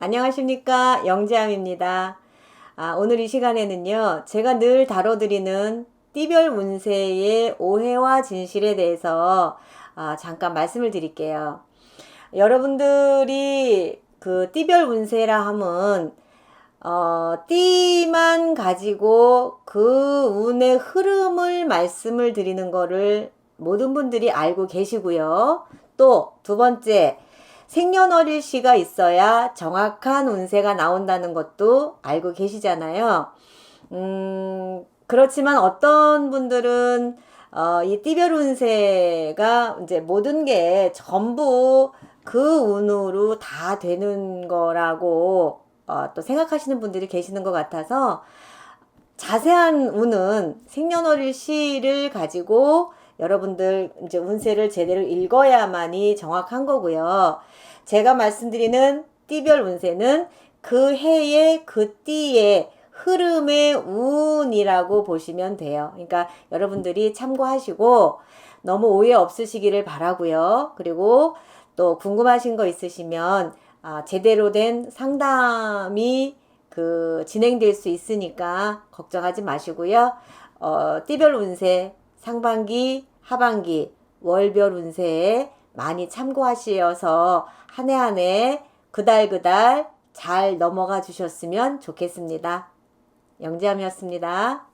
안녕하십니까. 영재함입니다. 아, 오늘 이 시간에는요, 제가 늘 다뤄드리는 띠별 운세의 오해와 진실에 대해서 아, 잠깐 말씀을 드릴게요. 여러분들이 그 띠별 운세라 함은 어, 띠만 가지고 그 운의 흐름을 말씀을 드리는 거를 모든 분들이 알고 계시고요. 또 두 번째, 생년월일 시가 있어야 정확한 운세가 나온다는 것도 알고 계시잖아요. 음, 그렇지만 어떤 분들은 어, 이 띠별 운세가 이제 모든 게 전부 그 운으로 다 되는 거라고 어, 또 생각하시는 분들이 계시는 것 같아서 자세한 운은 생년월일 시를 가지고 여러분들 이제 운세를 제대로 읽어야만이 정확한 거고요. 제가 말씀드리는 띠별 운세는 그 해의 그 띠의 흐름의 운이라고 보시면 돼요. 그러니까 여러분들이 참고하시고 너무 오해 없으시기를 바라고요. 그리고 또 궁금하신 거 있으시면 아, 제대로 된 상담이 그 진행될 수 있으니까 걱정하지 마시고요. 어, 띠별 운세 상반기, 하반기, 월별 운세에 많이 참고하시어서 한 해 한 해 그달 그달 잘 넘어가 주셨으면 좋겠습니다. 영재함이었습니다.